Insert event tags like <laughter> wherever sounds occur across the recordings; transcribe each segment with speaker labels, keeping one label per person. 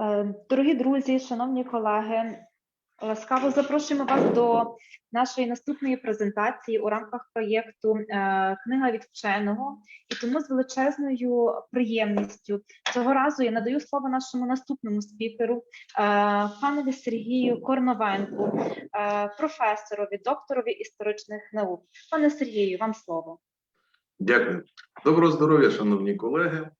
Speaker 1: Е, Дорогі друзі, шановні колеги, ласкаво запрошуємо вас до нашої наступної презентації у рамках проєкту е, Книга від вченого. І тому з величезною приємністю цього разу я надаю слово нашому наступному спікеру, е, панові Сергію Корновенку, професорові, докторові історичних наук. Пане Сергію, вам слово.
Speaker 2: Дякую. Доброго здоров'я, шановні колеги.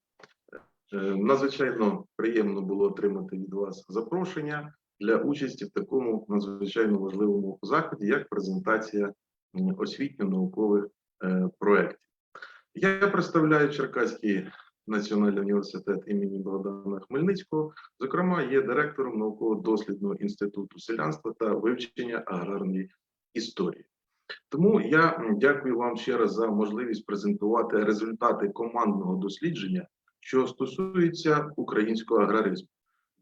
Speaker 2: Е, Надзвичайно приємно було отримати від вас запрошення для участі в такому надзвичайно важливому заході, як презентація освітньо-наукових е, проєктів. Я представляю Черкаський національний університет імені Богдана Хмельницького. Зокрема, є директором науково-дослідного інституту селянства та вивчення аграрної історії. Тому я дякую вам ще раз за можливість презентувати результати командного дослідження, що стосується українського аграризму.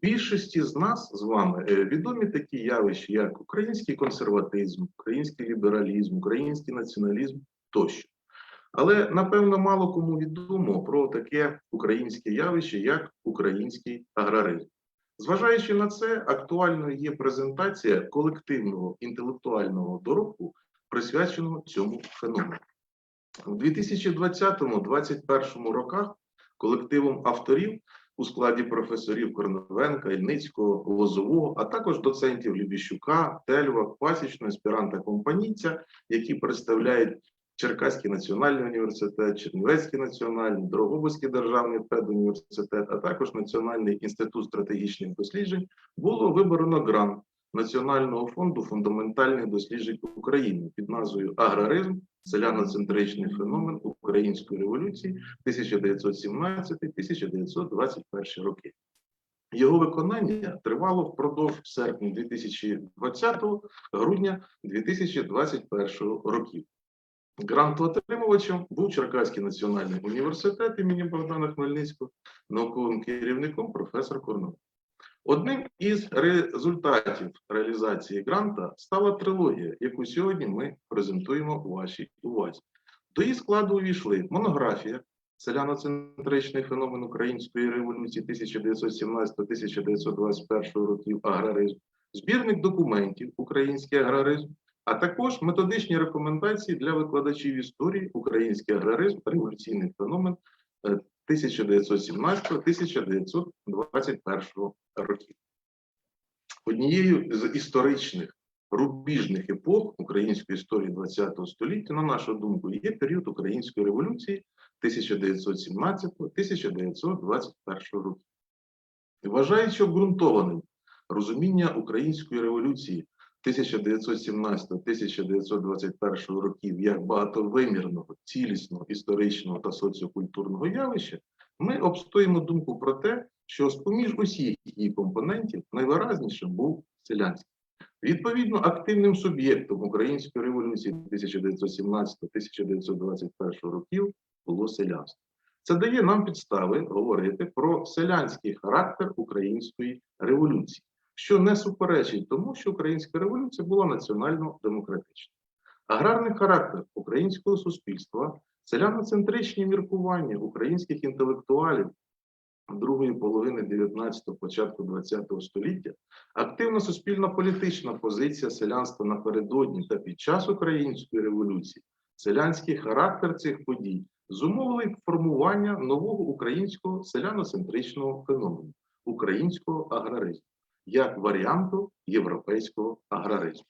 Speaker 2: Більшості з нас з вами е, відомі такі явища, як український консерватизм, український лібералізм, український націоналізм тощо. Але напевно мало кому відомо про таке українське явище, як український аграризм. Зважаючи на це, актуальною є презентація колективного інтелектуального доробку, присвяченого цьому феномену. У 2020-2021 роках колективом авторів у складі професорів Корновенка, Ільницького, Лозового, а також доцентів Любіщука, Тельва, Пасічного, аспіранта Компаніця, які представляють Черкаський національний університет, Чернівецький національний, Дрогобицький державний педуніверситет, а також Національний інститут стратегічних досліджень, було вибрано грант Національного фонду фундаментальних досліджень України під назвою Аграризм, селяноцентричний феномен української революції 1917-1921 роки. Його виконання тривало впродовж серпня 2020 грудня 2021 років. Грантоотримувачем був Черкаський національний університет імені Богдана Хмельницького, науковим керівником професор Корнов. Одним із результатів реалізації гранта стала трилогія, яку сьогодні ми презентуємо вашій увазі. До її складу увійшли монографія селяноцентричний феномен української революції 1917-1921 років аграризм, збірник документів Український аграризм, а також методичні рекомендації для викладачів історії Український аграризм, революційний феномен е, 1917-1921 років. Однією з історичних рубіжних епох української історії ХХ століття, на нашу думку, є період української революції 1917-1921 років. Вважаючи обґрунтованим розуміння української революції 1917-1921 років як багатовимірного, цілісного, історичного та соціокультурного явища, ми обстоїмо думку про те, що з-поміж усіх її компонентів найвиразнішим був селянський. Відповідно, активним суб'єктом української революції 1917-1921 років було селянство. Це дає нам підстави говорити про селянський характер української революції, що не суперечить тому, що українська революція була національно-демократична. Аграрний характер українського суспільства, селяноцентричні міркування українських інтелектуалів другої половини 19-го, початку 20-го століття, активна суспільна політична позиція селянства напередодні та під час української революції, селянський характер цих подій зумовили формування нового українського селяноцентричного феномену українського аграризму як варіанту європейського аграризму.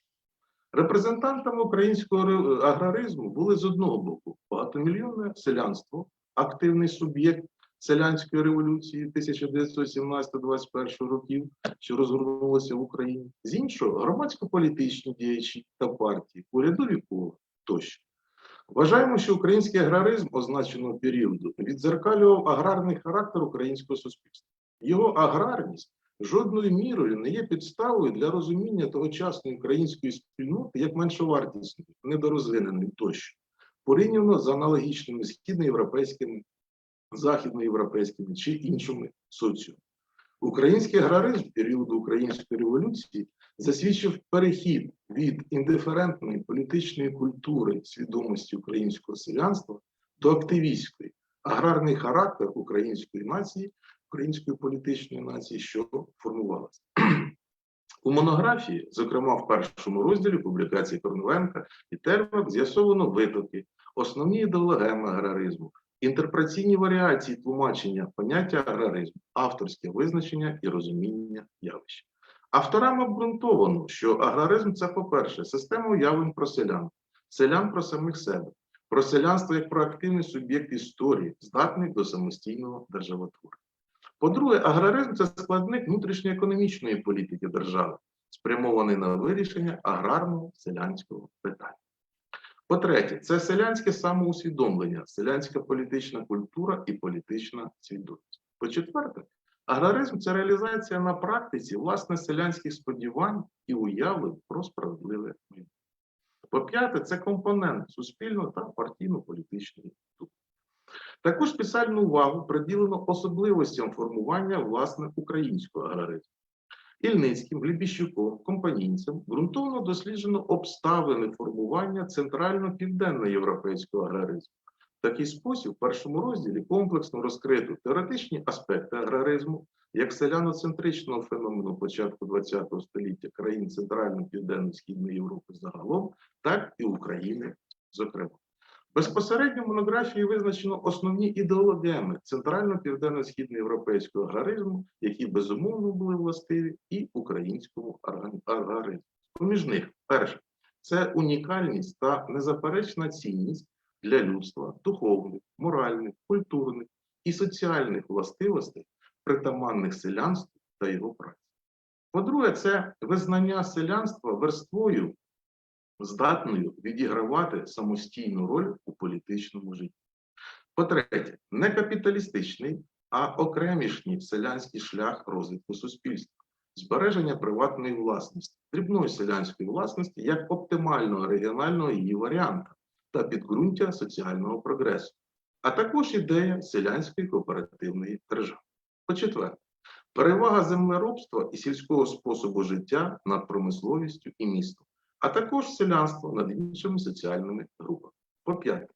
Speaker 2: Репрезентантами українського аграризму були з одного боку багатомільйонне селянство, активний суб'єкт селянської революції 1917-21 років, що розгорнулося в Україні, з іншого громадсько-політичні діячі та партії, урядові кола тощо. Вважаємо, що український аграризм означеного періоду відзеркалював аграрний характер українського суспільства. Його аграрність жодною мірою не є підставою для розуміння тогочасної української спільноти як меншовартісної, недорозвиненої тощо, порівняно з аналогічними східноєвропейськими, західноєвропейськими чи іншими соціумами. Український аграризм періоду української революції засвідчив перехід від індиферентної політичної культури свідомості українського селянства до активістської. Аграрний характер української нації української політичної нації, що формувалася. <clears throat> У монографії, зокрема в першому розділі публікації Корнеленка і Тервак, з'ясовано виклики, основні ідеологеми аграризму, інтерпреційні варіації тлумачення поняття аграризму, авторське визначення і розуміння явища. Авторам обґрунтовано, що аграризм це, по-перше, система уявлень про селян, селян про самих себе, про селянство як про активний суб'єкт історії, здатний до самостійного державотворення. По-друге, аграризм це складник внутрішньоекономічної політики держави, спрямований на вирішення аграрного селянського питання. По-третє, це селянське самоусвідомлення, селянська політична культура і політична свідомість. По-четверте, аграризм це реалізація на практиці власне селянських сподівань і уявлень про справедливе майбутнє. По-п'яте, це компонент суспільно та партійно-політичної культури. Також спеціальну увагу приділено особливостям формування власне українського аграризму. Ільницьким, Глібіщуком, Компанійцем ґрунтовно досліджено обставини формування центрально-південноєвропейського аграризму. В такий спосіб, в першому розділі комплексно розкрито теоретичні аспекти аграризму як селяноцентричного феномену початку ХХ століття країн Центрально-Південно-Східної Європи загалом, так і України, зокрема. Безпосередньо монографії визначено основні ідеологеми центрально-південно-східноєвропейського аграризму, які безумовно були властиві і українському аграризму. Поміж них, перше, це унікальність та незаперечна цінність для людства духовних, моральних, культурних і соціальних властивостей, притаманних селянству та його праці. По-друге, це визнання селянства верствою здатною відігравати самостійну роль у політичному житті. По-третє, не капіталістичний, а окремішній селянський шлях розвитку суспільства, збереження приватної власності, дрібної селянської власності як оптимального регіонального її варіанта та підґрунтя соціального прогресу, а також ідея селянської кооперативної держави. По-четверте, перевага землеробства і сільського способу життя над промисловістю і містом а також селянство над іншими соціальними групами. По-п'яте,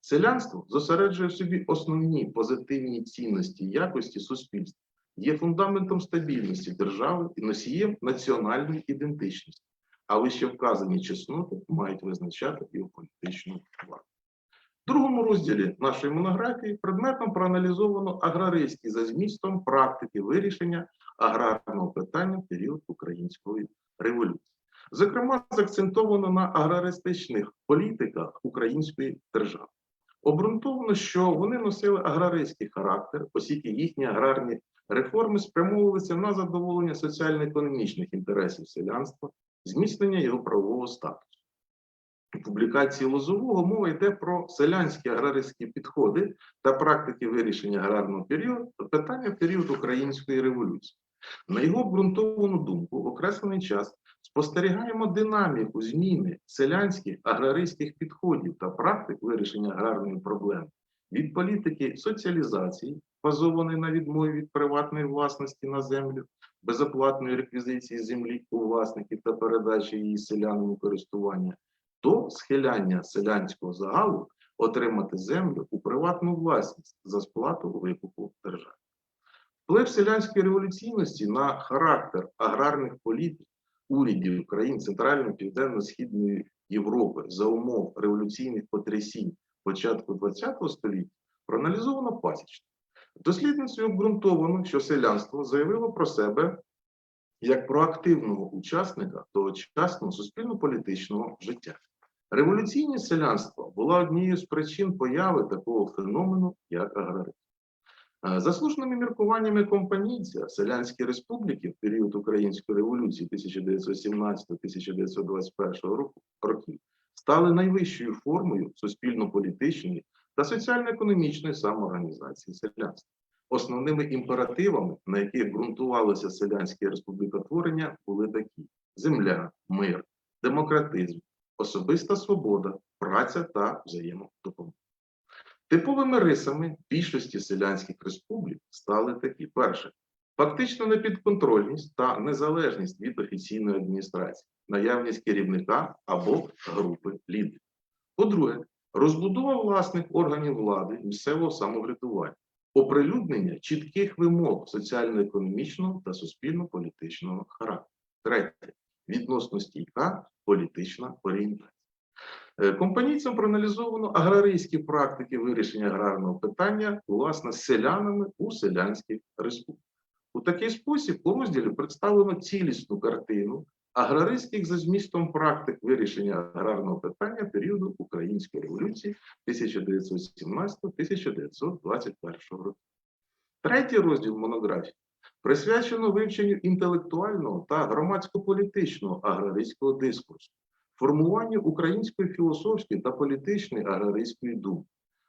Speaker 2: селянство зосереджує в собі основні позитивні цінності якості суспільства, є фундаментом стабільності держави і носієм національної ідентичності, а вище вказані чесноти мають визначати його політичну владу. В другому розділі нашої монографії предметом проаналізовано аграристські за змістом практики вирішення аграрного питання в період української революції. Зокрема, заакцентовано на аграристичних політиках української держави. Обґрунтовано, що вони носили аграристський характер, оскільки їхні аграрні реформи спрямовувалися на задоволення соціально-економічних інтересів селянства, зміцнення його правового статусу. У публікації Лозового мова йде про селянські аграристські підходи та практики вирішення аграрного періоду питання в період української революції. На його обґрунтовану думку, окреслений час спостерігаємо динаміку зміни селянських аграристських підходів та практик вирішення аграрної проблеми від політики соціалізації, базованої на відмові від приватної власності на землю, безоплатної реквізиції землі у власників та передачі її селянам у користування, до схиляння селянського загалу отримати землю у приватну власність за сплату викупу держави. Вплив селянської революційності на характер аграрних політик урядів країн Центрально-Південно-Східної Європи за умов революційних потрясінь початку ХХ століття проаналізовано пасічно. Дослідницею обґрунтовано, що селянство заявило про себе як про активного учасника тогочасного суспільно-політичного життя. Революційне селянство було однією з причин появи такого феномену, як аграризм. Е, За слушними міркуваннями компанійця Селянські республіки в період Української революції 1917-1921 років стали найвищою формою суспільно-політичної та соціально-економічної самоорганізації селянства. Основними імперативами, на яких ґрунтувалося селянське республікотворення, були такі: земля, мир, демократизм, особиста свобода, праця та взаємодопомога. Типовими рисами більшості селянських республік стали такі: перше, фактична непідконтрольність та незалежність від офіційної адміністрації, наявність керівника або групи лідерів. По-друге, розбудова власних органів влади місцевого самоврядування, оприлюднення чітких вимог соціально-економічного та суспільно-політичного характеру. Третє відносно стійка політична орієнтація. Е, Компанійцям проаналізовано аграрійські практики вирішення аграрного питання власне селянами у селянських республіках. У такий спосіб у розділі представлено цілісну картину аграристських за змістом практик вирішення аграрного питання періоду Української революції 1917-1921 року. Третій розділ монографії присвячено вивченню інтелектуального та громадсько-політичного аграристського дискурсу, формуванню української філософської та політичної аграристської думки.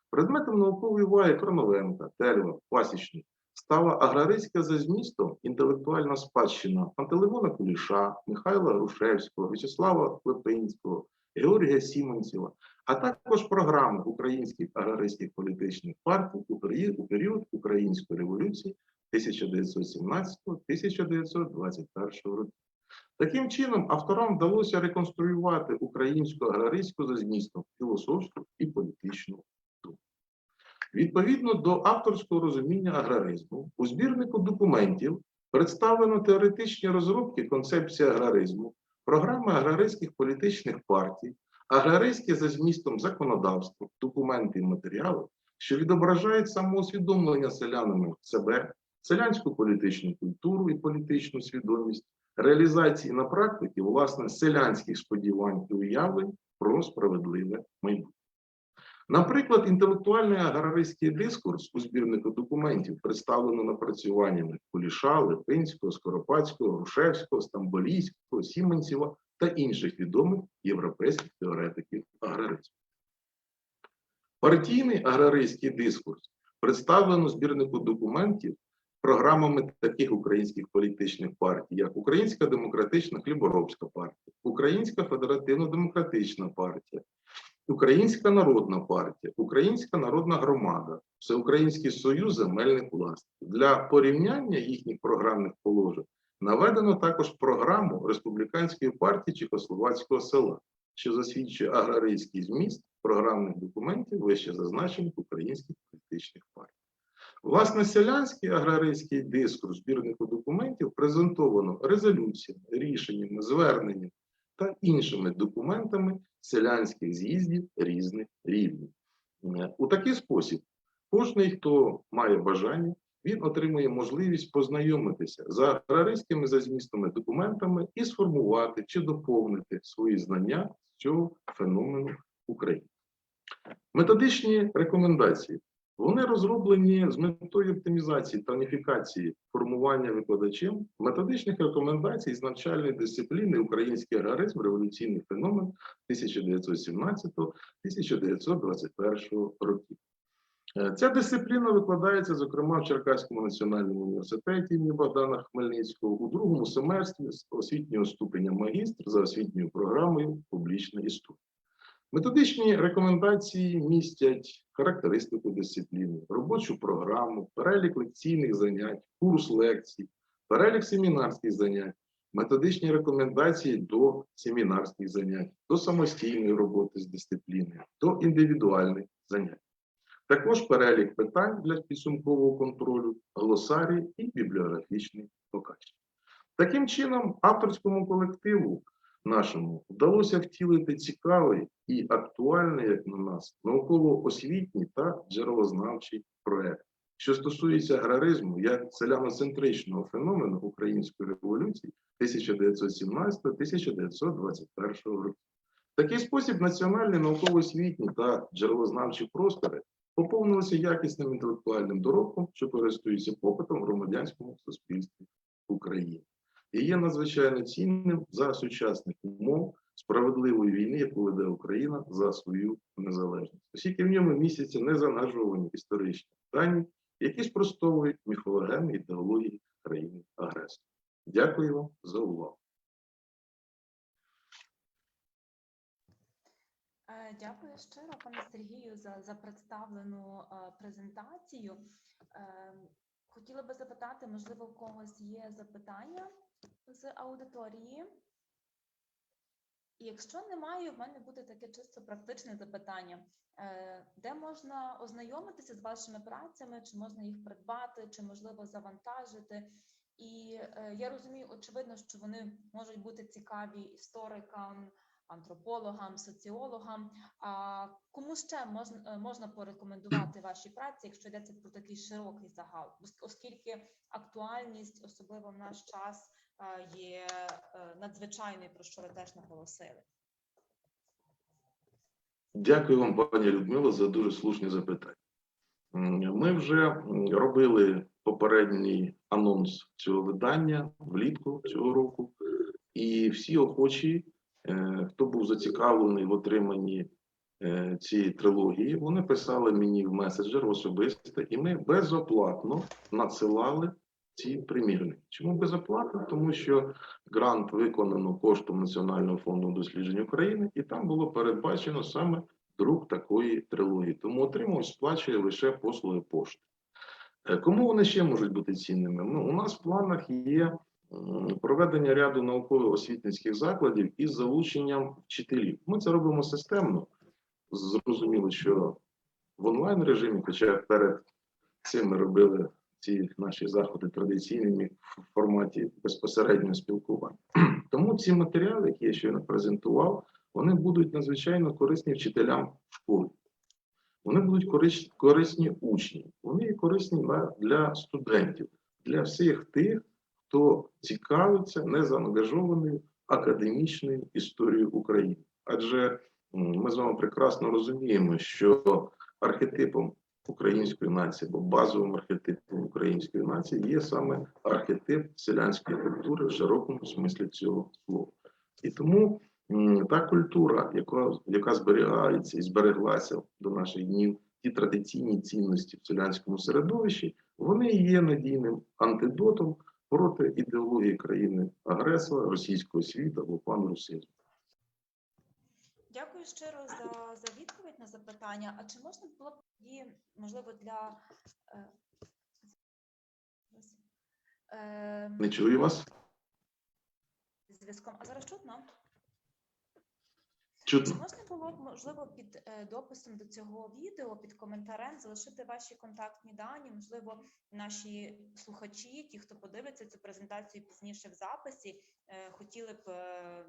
Speaker 2: Предметом наукової уваги Кроновенка, Тельва, Пасічник стала аграристська за змістом інтелектуальна спадщина Пантелеймона Куліша, Михайла Грушевського, В'ячеслава Липинського, Георгія Сімонцева, а також програми українських аграристських політичних партій у період Української революції 1917-1921 років. Таким чином, авторам вдалося реконструювати українську аграристську за змістом філософську і політичну думку. Відповідно до авторського розуміння аграризму, у збірнику документів представлено теоретичні розробки концепції аграризму, програми аграристських політичних партій, аграристське за змістом законодавство, документи і матеріали, що відображають самоусвідомлення селянами себе, селянську політичну культуру і політичну свідомість, реалізації на практиці власне селянських сподівань і уявлень про справедливе майбутнє. Наприклад, інтелектуальний аграристський дискурс у збірнику документів представлено напрацюваннями Куліша, Липинського, Скоропадського, Грушевського, Стамболійського, Сіменцева та інших відомих європейських теоретиків аграризму. Партійний аграристський дискурс представлено у збірнику документів програмами таких українських політичних партій, як Українська демократична хліборобська партія, Українська федеративно-демократична партія, Українська народна партія, Українська народна громада, Всеукраїнський союз земельних власників. Для порівняння їхніх програмних положень наведено також програму Республіканської партії Чехословацького села, що засвідчує аграрійський зміст програмних документів вище зазначених українських політичних партій. Власне, селянський аграрійський дискурс збірнику документів презентовано резолюціями, рішеннями, зверненнями та іншими документами селянських з'їздів різних рівнів. Е, У такий спосіб кожний, хто має бажання, він отримує можливість познайомитися з аграристськими за змістами документами і сформувати чи доповнити свої знання з цього феномену України. Методичні рекомендації. Вони розроблені з метою оптимізації та уніфікації формування викладачем методичних рекомендацій з навчальної дисципліни Український аграризм революційний феномен 1917-1921 років. Е, Ця дисципліна викладається, зокрема, в Черкаському національному університеті імені Богдана Хмельницького у другому семестрі з освітнього ступеня магістр за освітньою програмою Публічна історія. Методичні рекомендації містять характеристику дисципліни, робочу програму, перелік лекційних занять, курс лекцій, перелік семінарських занять, методичні рекомендації до семінарських занять, до самостійної роботи з дисципліною, до індивідуальних занять. Також перелік питань для підсумкового контролю, глосарій і бібліографічний показ. Таким чином, авторському колективу нашому вдалося втілити цікавий і актуальний, як на нас, науково-освітній та джерелознавчий проект, що стосується аграризму як селяноцентричного феномену української революції 1917-1921 років. Такий спосіб національні науково-освітні та джерелознавчі простори поповнилися якісним інтелектуальним доробком, що користується попитом в громадянському суспільстві і є надзвичайно цінним за сучасних умов справедливої війни, яку веде Україна за свою незалежність, оскільки в ньому містяться незанажувані історичні дані, які спростовують міфологеми ідеології країни агресора. Дякую вам за увагу.
Speaker 3: Е, Дякую щиро, пане Сергію, за, за представлену е, презентацію. Хотіла би запитати, можливо, у когось є запитання з аудиторії. І якщо немає, в мене буде таке чисто практичне запитання. Е, Де де можна ознайомитися з вашими працями, чи можна їх придбати, чи можливо завантажити. І е, я розумію, очевидно, що вони можуть бути цікаві історикам, антропологам, соціологам. А кому ще можна, е, можна порекомендувати ваші праці, якщо йдеться про такий широкий загал, оскільки актуальність, особливо в наш час, е, є е, надзвичайною, про що ви теж наголосили.
Speaker 2: Дякую вам, пані Людмила, за дуже слушні запитання. Ми вже робили попередній анонс цього видання влітку цього року, і всі охочі, хто був зацікавлений в отриманні е, цієї трилогії, вони писали мені в меседжер особисто, і ми безоплатно надсилали ці примірники. Чому безоплатно? Тому що грант виконано коштом Національного фонду досліджень України, і там було передбачено саме друк такої трилогії. Тому отримувач сплачує лише послуги пошти. Е, Кому вони ще можуть бути цінними? Ну, у нас в планах є проведення ряду науково-освітницьких закладів із залученням вчителів. Ми це робимо системно. Зрозуміло, що в онлайн режимі, хоча перед цим ми робили ці наші заходи традиційними в форматі безпосереднього спілкування. <clears throat> Тому ці матеріали, які я щойно презентував, вони будуть надзвичайно корисні вчителям в школі. Вони будуть корис- корисні учням, вони корисні для студентів, для всіх тих, хто цікавиться незаангажованою академічною історією України. Адже ми з вами прекрасно розуміємо, що архетипом української нації або базовим архетипом української нації є саме архетип селянської культури в широкому смислі цього слова. І тому та культура, яка, яка зберігається і збереглася до наших днів, ті традиційні цінності в селянському середовищі, вони є надійним антидотом проти ідеології країни агресора, російського світу або панрусизму.
Speaker 3: Дякую щиро за, за відповідь на запитання. А чи можна було б тоді, можливо, для е,
Speaker 2: Не чую вас?
Speaker 3: зв'язком? А зараз чутно? Чи можна було б, можливо, під е, дописом до цього відео, під коментарем залишити ваші контактні дані? Можливо, наші слухачі, ті, хто подивиться цю презентацію пізніше в записі, е, хотіли б е,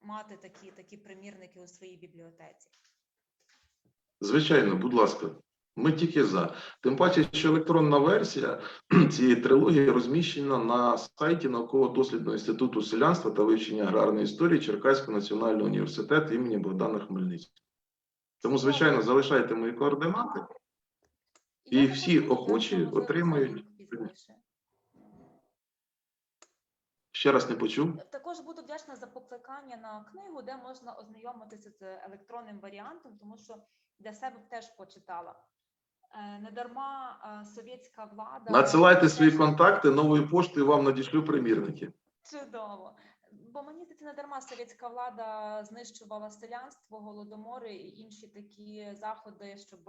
Speaker 3: мати такі, такі примірники у своїй бібліотеці.
Speaker 2: Звичайно, будь ласка, ми тільки за. Тим паче, що електронна версія <clears throat> цієї трилогії розміщена на сайті науково-дослідного інституту селянства та вивчення аграрної історії Черкаського національного університету імені Богдана Хмельницького. Тому, звичайно, залишайте мої координати. І всі охочі отримають. Ще раз не почув.
Speaker 3: Також буду вдячна за покликання на книгу, де можна ознайомитися з електронним варіантом, тому що для себе теж почитала. Е, Недарма е, совєтська влада
Speaker 2: Надсилайте свої контакти новою поштою, вам надішлю примірники.
Speaker 3: Чудово. Бо мені здається, не дарма совєтська влада знищувала селянство, голодомори і інші такі заходи, щоб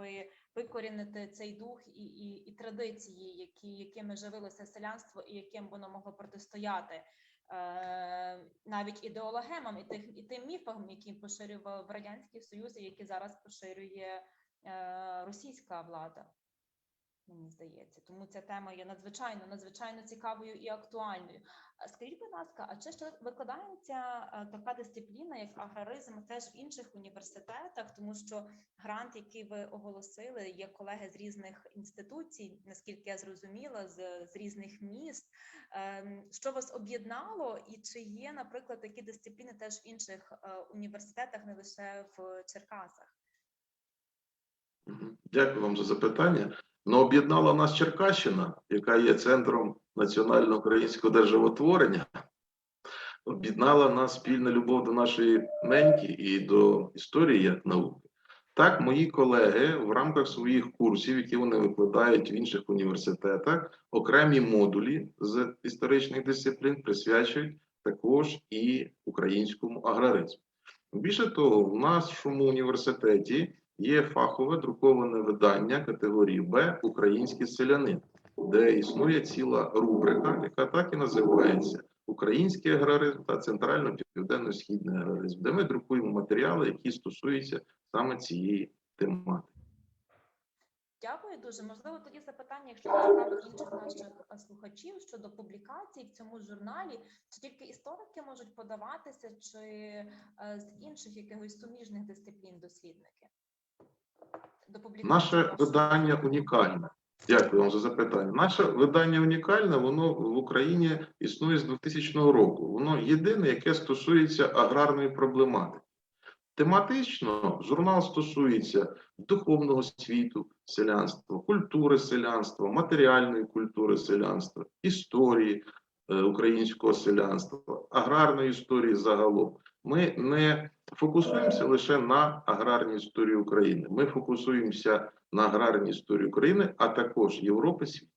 Speaker 3: викорінити цей дух і, і, і традиції, які, якими живилося селянство і яким воно могло протистояти. Е, навіть ідеологемам і тих і тим міфам, які поширював радянський союз, і які зараз поширює російська влада мені здається. Тому ця тема є надзвичайно, надзвичайно цікавою і актуальною. Скажіть, будь ласка, а чи ще викладається е, така дисципліна, як аграризм, теж в інших університетах, тому що грант, який ви оголосили, є колеги з різних інституцій, наскільки я зрозуміла, з, з різних міст. Ем, Що вас об'єднало, і чи є, наприклад, такі дисципліни теж в інших е, університетах, не лише в Черкасах?
Speaker 2: Дякую вам за запитання. Ну, об'єднала нас Черкащина, яка є центром національного українського державотворення. Об'єднала нас спільна любов до нашої неньки і до історії як науки. Так, мої колеги в рамках своїх курсів, які вони викладають в інших університетах, окремі модулі з історичних дисциплін присвячують також і українському аграризму. Більше того, в нашому університеті є фахове друковане видання категорії Б Український селянин, де існує ціла рубрика, яка так і називається Український аграризм та Центрально-Південно-Східний аграризм, де ми друкуємо матеріали, які стосуються саме цієї тематики.
Speaker 3: Дякую дуже. Можливо, тоді запитання, якщо цікавить інших наших слухачів щодо публікацій в цьому журналі, чи тільки історики можуть подаватися, чи е, з інших якихось суміжних дисциплін дослідники? До публікації
Speaker 2: Наше видання унікальне. Дякую вам за запитання. Наше видання унікальне, воно в Україні існує з 2000 року. Воно єдине, яке стосується аграрної проблематики. Тематично журнал стосується духовного світу селянства, культури селянства, матеріальної культури селянства, історії е, українського селянства, аграрної історії загалом. Ми не фокусуємося лише на аграрній історії України. Ми фокусуємося на аграрній історії України, а також Європи світу.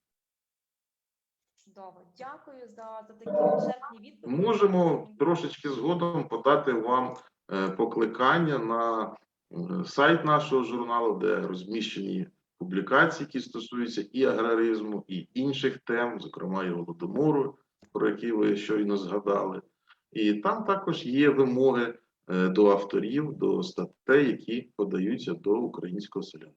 Speaker 3: Чудово. Дякую за, за такі вичерпні відповіді.
Speaker 2: Можемо трошечки згодом подати вам е, покликання на е, сайт нашого журналу, де розміщені публікації, які стосуються і аграризму, і інших тем, зокрема і голодомору, про які ви щойно згадали. І там також є вимоги до авторів, до статей, які подаються до українського селяна.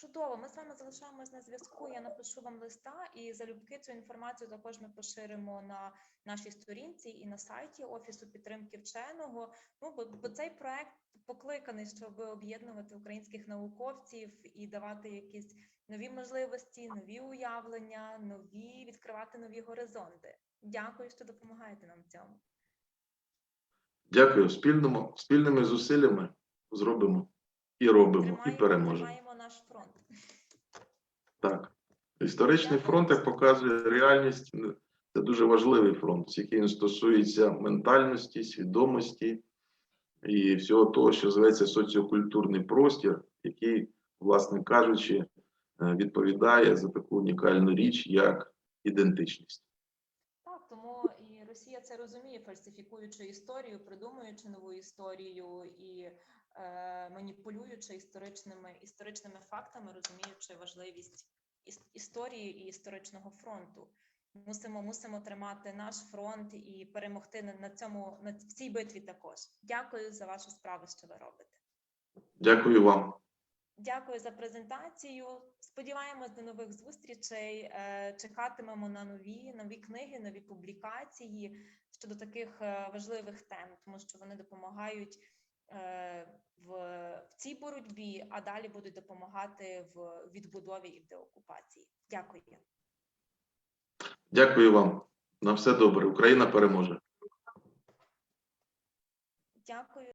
Speaker 3: Чудово, ми з вами залишаємось на зв'язку. Я напишу вам листа, і залюбки цю інформацію також ми поширимо на нашій сторінці і на сайті Офісу підтримки вченого. Ну бо, бо цей проект покликаний, щоб об'єднувати українських науковців і давати якісь нові можливості, нові уявлення, нові відкривати нові горизонти. Дякую, що допомагаєте нам в цьому.
Speaker 2: Дякую. Спільному, спільними зусиллями зробимо і робимо, і переможемо.
Speaker 3: тримаємо наш фронт.
Speaker 2: Так. Історичний фронт, як показує реальність, це дуже важливий фронт, який стосується ментальності, свідомості і всього того, що зветься соціокультурний простір, який, власне кажучи, е, відповідає за таку унікальну річ, як ідентичність.
Speaker 3: Так, тому і Росія це розуміє, фальсифікуючи історію, придумуючи нову історію і е, маніпулюючи історичними історичними фактами, розуміючи важливість іс- історії і історичного фронту. Мусимо мусимо тримати наш фронт і перемогти на, на цьому на цій битві також. Дякую за вашу справу, що ви робите.
Speaker 2: Дякую вам.
Speaker 3: Дякую за презентацію. Сподіваємось до нових зустрічей. Е, Чекатимемо на нові нові книги, нові публікації щодо таких е, важливих тем, тому що вони допомагають е, в, в цій боротьбі, а далі будуть допомагати в відбудові і в деокупації. Дякую.
Speaker 2: Дякую вам. На все добре. Україна переможе.
Speaker 3: Дякую.